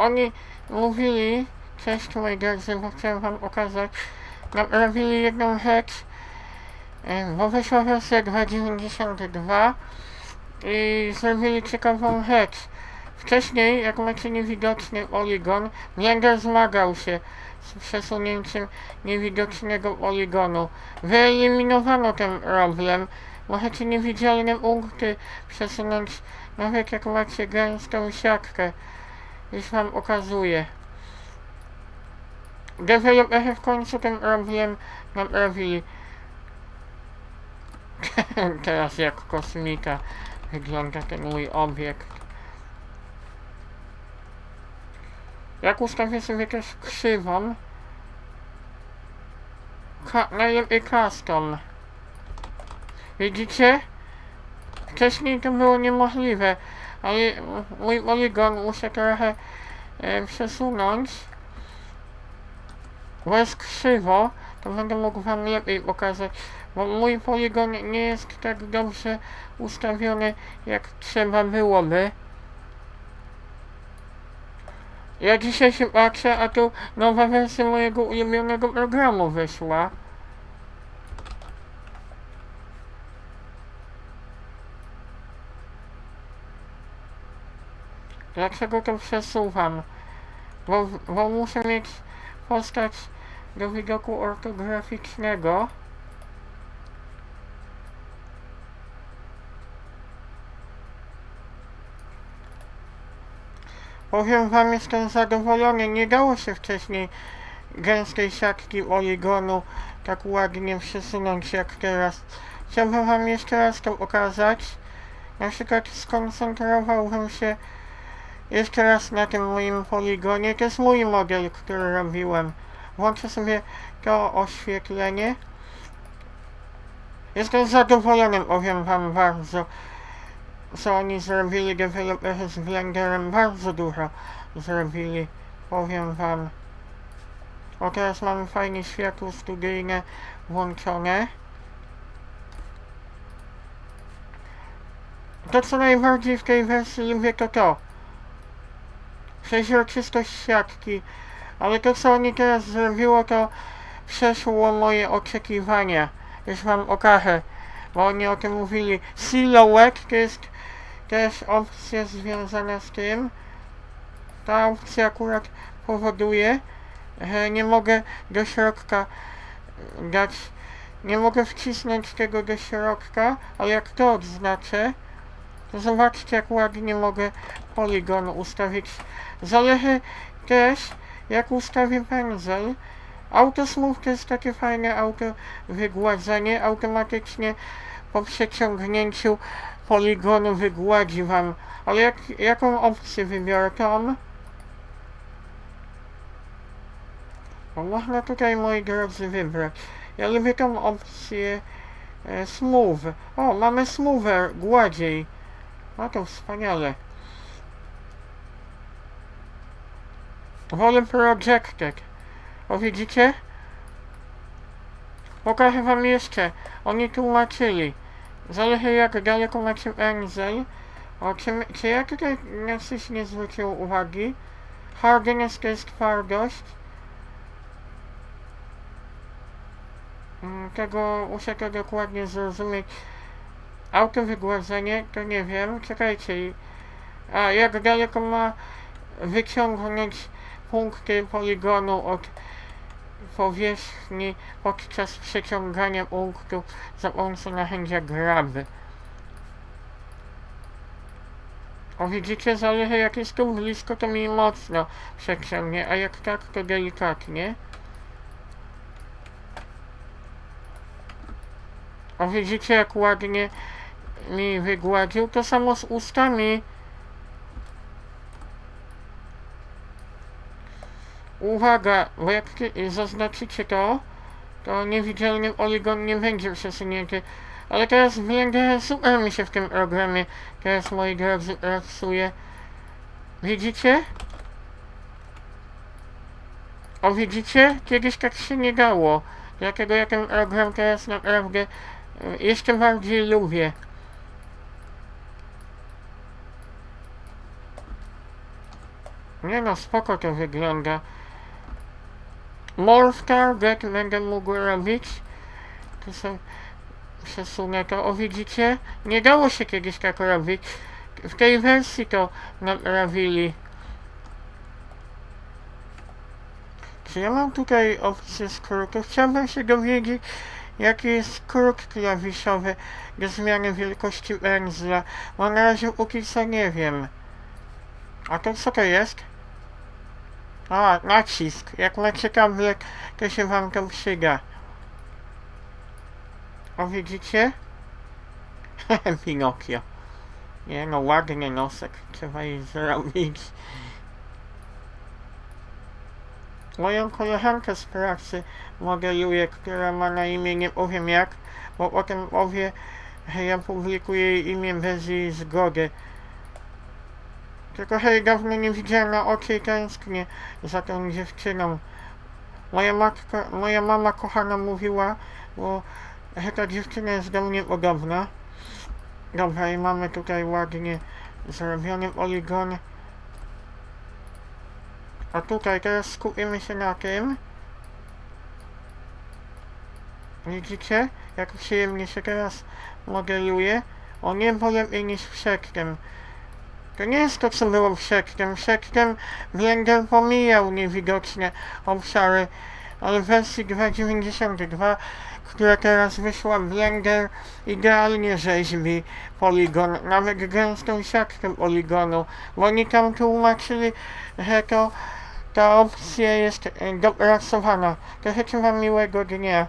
oni mówili, cześć drodzy, bo chciałem wam okazać, naprawili jedną rzecz, e, bo wyszła wersja 2.92 i zrobili ciekawą rzecz. Wcześniej, jak macie niewidoczny poligon, Blender zmagał się z przesunięciem niewidocznego poligonu. Wyeliminowano ten problem. Możecie niewidzialne punkty przesunąć nawet jak macie gęstą siatkę. Już wam okazuję. Deweloperzy w końcu ten problem naprawili. Teraz jak kosmita wygląda ten mój obiekt. Jak ustawię sobie też krzywą, ka najlepiej custom. Widzicie? Wcześniej to było niemożliwe, ale mój poligon muszę trochę e, przesunąć. Bo krzywo, to będę mógł wam lepiej pokazać, bo mój poligon nie jest tak dobrze ustawiony, jak trzeba byłoby. Ja dzisiaj się patrzę, a tu nowa wersja mojego ulubionego programu wyszła. Dlaczego to przesuwam? Bo, bo muszę mieć postać do widoku ortograficznego. Powiem wam, jestem zadowolony. Nie dało się wcześniej gęstej siatki poligonu tak ładnie przesunąć jak teraz. Chciałbym wam jeszcze raz to pokazać. Na przykład skoncentrowałbym się jeszcze raz na tym moim poligonie. To jest mój model, który robiłem. Włączę sobie to oświetlenie. Jestem zadowolony, powiem wam bardzo co oni zrobili, deweloperzy z Blenderem bardzo dużo zrobili, powiem wam. O teraz mamy fajnie światło studyjne włączone. To co najbardziej w tej wersji lubię to to. Przeźroczystość siatki. Ale to co oni teraz zrobiło to przeszło moje oczekiwania. Już wam okażę. Bo oni o tym mówili. Silhouette to jest też opcja związana z tym. Ta opcja akurat powoduje, że nie mogę do środka dać, nie mogę wcisnąć tego do środka, ale jak to odznaczę, zobaczcie jak ładnie mogę poligon ustawić. Zależy też jak ustawię pędzel. Autosmooth to jest takie fajne auto wygładzenie, automatycznie po przeciągnięciu poligonu wygładzi wam. Ale jak, jaką opcję wybiorę tam? Bo można tutaj moi drodzy wybrać. Ja lubię tą opcję e, smooth. O, mamy smoother, gładziej. No to wspaniale. Wolę projected. O widzicie? Pokażę wam jeszcze. Oni tłumaczyli. Zależy jak daleko macie pędzel. O, czy, czy ja tutaj na coś nie zwrócił uwagi? Hardness to jest twardość. Mm, Tego muszę to dokładnie zrozumieć. Autowygładzenie to nie wiem. Czekajcie. A jak daleko ma wyciągnąć punkty poligonu od powierzchni podczas przeciągania punktów za pomocą narzędzia grab. O widzicie, zależy jak jest tu blisko, to mi mocno przeciągnie, a jak tak, to delikatnie. O widzicie, jak ładnie mi wygładził. To samo z ustami. Uwaga, bo jak zaznaczycie to, to niewidzialny poligon nie będzie przesunięty. Ale teraz Blender super mi się w tym programie teraz moi drodzy pracuje. Widzicie? O widzicie? Kiedyś tak się nie dało. Dlatego ja ten program teraz naprawdę e, jeszcze bardziej lubię. Nie no, spoko to wygląda. More target będę mógł robić. Tu sobie przesunę to. O widzicie? Nie dało się kiedyś tak robić. W tej wersji to naprawili. Czy ja mam tutaj opcję skrótu? Chciałbym się dowiedzieć, jaki jest skrót klawiszowy do zmiany wielkości pędzla, bo na razie póki co nie wiem. A to co to jest? A, nacisk. Jak macie tablet, to się wam to przyda. O, widzicie? Pinokio. Nie no, ładny nosek. Trzeba jej zrobić. Moją koleżankę z pracy modeluję, która ma na imię nie powiem jak, bo potem powie, że ja publikuję imię bez jej zgody. Tylko hej, dawno nie widziałem na oczy i tęsknię za tą dziewczyną. Moja matka, moja mama kochana mówiła, bo że ta dziewczyna jest do mnie podobna. Dobra, i mamy tutaj ładnie zrobiony poligon. A tutaj teraz skupimy się na tym. Widzicie, jak przyjemnie się teraz modeluje? O niebo lepiej niż przedtem. To nie jest to, co było przedtem. Przedtem Blender pomijał niewidoczne obszary, ale w wersji 2.92, która teraz wyszła, Blender idealnie rzeźbi poligon, nawet gęstą siatkę poligonu, bo oni tam tłumaczyli, że to ta opcja jest e, dopracowana. To życzę wam miłego dnia.